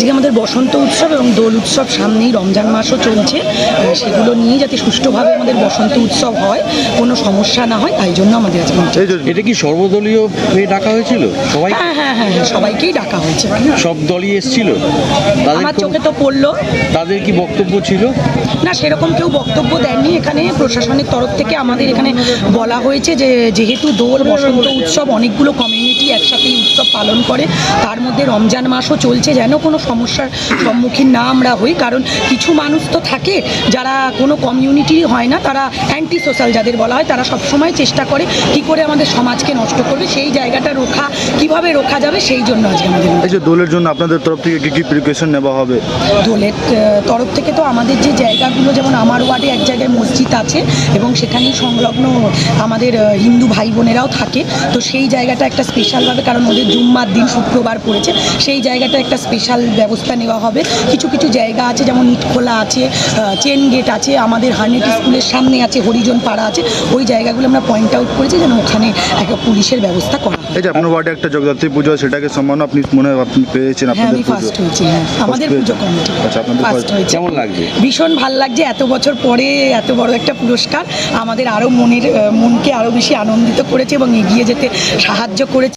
আজকে আমাদের বসন্ত উৎসব এবং দোল উৎসব সামনেই রমজান মাসও চলছে। সেগুলো নিয়ে যাতে সুষ্ঠুভাবে আমাদের বসন্ত উৎসব হয় কোনো সমস্যা না হয় তাই জন্য আমাদের আজকে এটা কি সর্বদলীয় হয়ে ডাকা হয়েছিল? সবাই হ্যাঁ হ্যাঁ হ্যাঁ হ্যাঁ, সবাইকেই ডাকা হয়েছে। সব দলই এসেছিল? আমার চোখে তো পড়ল। তাদের কি বক্তব্য ছিল? না সেরকম কেউ বক্তব্য দেননি। এখানে প্রশাসনের তরফ থেকে আমাদের এখানে বলা হয়েছে যে যেহেতু দোল বসন্ত উৎসব অনেকগুলো কমিউনিটি একসাথে উৎসব পালন করে তার মধ্যে রমজান মাসও চলছে। যেন কোনো সমস্যার সম্মুখীন না আমরা হই কারণ কিছু মানুষ তো থাকে যারা কোনো কমিউনিটি হয় না তারা অ্যান্টি সোশ্যাল যাদের বলা হয় তারা সবসময় চেষ্টা করে কি করে আমাদের সমাজকে নষ্ট করবে সেই জায়গাটা রোখা কীভাবে রোখা যাবে সেই জন্য আজকে আমাদের এই যে দোলের জন্য আপনাদের তরফ থেকে কি কি প্রিকশন নেওয়া হবে? দোলের তরফ থেকে তো আমাদের যে জায়গাগুলো যেমন আমার ওয়ার্ডে এক জায়গায় মসজিদ আছে এবং সেখানেই সংলগ্ন আমাদের হিন্দু ভাই বোনেরাও থাকে। তো সেই জায়গাটা একটা স্পেশালভাবে কারণ ওদের জুম্মার দিন শুক্রবার পড়েছে সেই জায়গাটা একটা স্পেশাল ব্যবস্থা নেওয়া হবে। কিছু কিছু জায়গা আছে যেমন ইটখোলা আছে চেন গেট আছে আমাদের হার্নেট স্কুলের সামনে আছে হরিজন পাড়া আছে। ওই জায়গাগুলো আমরা পয়েন্ট আউট করেছি যেন ওখানে একটা পুলিশের ব্যবস্থা করা হয়। এই যে আপনার ওয়ার্ডে একটা জগদ্ধাত্রী পুজো সেটাকে সম্মান আপনি মনে আপনি পেয়েছেন হ্যাঁ আপনাদের ফার্স্ট হয়েছি হ্যাঁ। আমাদের পুজো কমিটি ফার্স্ট হয়েছে। কেমন লাগছে? ভীষণ ভালো লাগছে এত বছর পরে এত বড় একটা পুরস্কার। আমাদের আরও মনের মনকে আরও বেশি আনন্দিত করেছে এবং এগিয়ে যেতে সাহায্য করেছে।